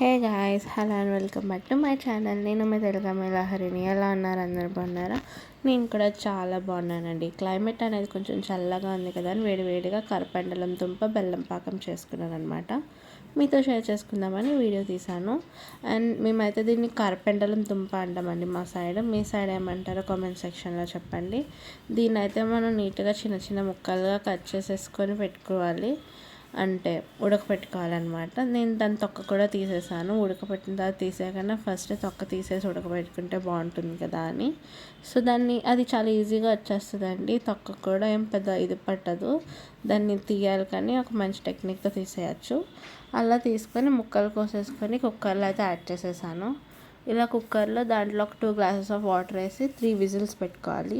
Hey guys hello and welcome back to my channel. నేను మీ తెలుగు లహరిని ఎలా ఉన్నారు? అందరు బాగున్నారా? నేను కూడా చాలా బాగున్నానండి. క్లైమేట్ అనేది కొంచెం చల్లగా ఉంది కదా అని వేడివేడిగా కరపెండలం దుంప బెల్లం పాకం చేసుకున్నాను అనమాట మీతో షేర్ చేసుకుందామని వీడియో తీశాను. అండ్ మేమైతే దీన్ని కరపెండలం దుంప అంటామండి మా సైడ్. మీ సైడ్ ఏమంటారో కామెంట్ సెక్షన్లో చెప్పండి. దీన్ని అయితే మనం నీట్గా చిన్న చిన్న ముక్కలుగా కట్ చేసేసుకొని పెట్టుకోవాలి. అంటే ఉడకపెట్టుకోవాలన్నమాట. నేను దాని తొక్క కూడా తీసేసాను. ఉడకపెట్టిన తర్వాత తీసేయకన్నా ఫస్ట్ తొక్క తీసేసి ఉడకబెట్టుకుంటే బాగుంటుంది కదా అని. సో దాన్ని అది చాలా ఈజీగా వచ్చేస్తుందండి. తొక్క కూడా ఏం పెద్ద ఇది పట్టదు. దాన్ని తీయాలి కానీ ఒక మంచి టెక్నిక్తో తీసేయచ్చు. అలా తీసుకొని ముక్కలు కోసేసుకొని కుక్కర్లో అయితే యాడ్ చేసేసాను. ఇలా కుక్కర్లో దాంట్లో ఒక టూ గ్లాసెస్ ఆఫ్ వాటర్ వేసి త్రీ విజిల్స్ పెట్టుకోవాలి.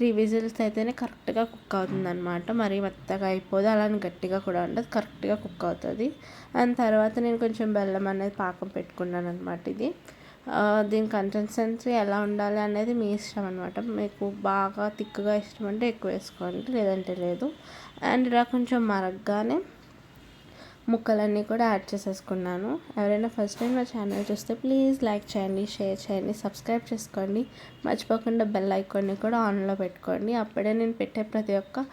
త్రీ విజిల్స్ అయితేనే కరెక్ట్గా కుక్ అవుతుంది అనమాట మరీ మెత్తగా అయిపోదు. అలానే గట్టిగా కూడా ఉండదు. కరెక్ట్గా కుక్ అవుతుంది. అండ్ తర్వాత నేను కొంచెం బెల్లం అనేది పాకం పెట్టుకున్నాను అనమాట ఇది దీని కన్సిస్టెన్సీ ఎలా ఉండాలి అనేది మీ ఇష్టం అనమాట మీకు బాగా తిక్కుగా ఇష్టం అంటే ఎక్కువ వేసుకోండి. లేదంటే లేదు. అండ్ ఇలా కొంచెం మరగ్గానే ముక్కలన్నీ కూడా యాడ్ చేసేసుకున్నాను. ఎవరైనా ఫస్ట్ టైం నా ఛానల్ చూస్తే ప్లీజ్ లైక్ చేయండి షేర్ చేయండి సబ్స్క్రైబ్ చేసుకోండి. మర్చిపోకుండా బెల్ ఐకాన్ని కూడా ఆన్లో పెట్టుకోండి. అప్పుడే నేను పెట్టే ప్రతి ఒక్క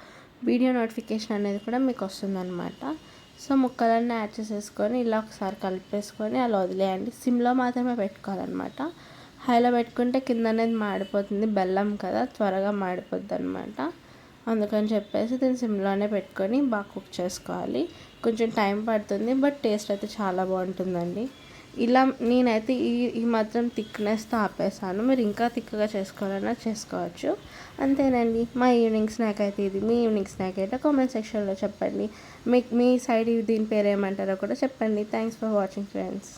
వీడియో నోటిఫికేషన్ అనేది కూడా మీకు వస్తుందన్నమాట. సో ముక్కలన్నీ యాడ్ చేసేసుకొని ఇలా ఒకసారి కలిపేసుకొని అలా వదిలేయండి. సిమ్లో మాత్రమే పెట్టుకోవాలన్నమాట. హైలో పెట్టుకుంటే కింద అనేది మాడిపోతుంది. బెల్లం కదా త్వరగా మాడిపోద్ది అనమాట అందుకని చెప్పేసి దీన్ని సిమ్లోనే పెట్టుకొని బాగా కుక్ చేసుకోవాలి. కొంచెం టైం పడుతుంది బట్ టేస్ట్ అయితే చాలా బాగుంటుందండి. ఇలా నేనైతే ఈ ఈ మాత్రం థిక్నెస్తో ఆపేసాను మీరు ఇంకా థిక్గా చేసుకోవాలన్నా చేసుకోవచ్చు. అంతేనండి. మా ఈవినింగ్ స్నాక్ అయితే ఇది. మీ ఈవినింగ్ స్నాక్ అయితే కామెంట్ సెక్షన్లో చెప్పండి. మీ మీ సైడ్ దీని పేరు ఏమంటారో కూడా చెప్పండి. Thanks for watching friends.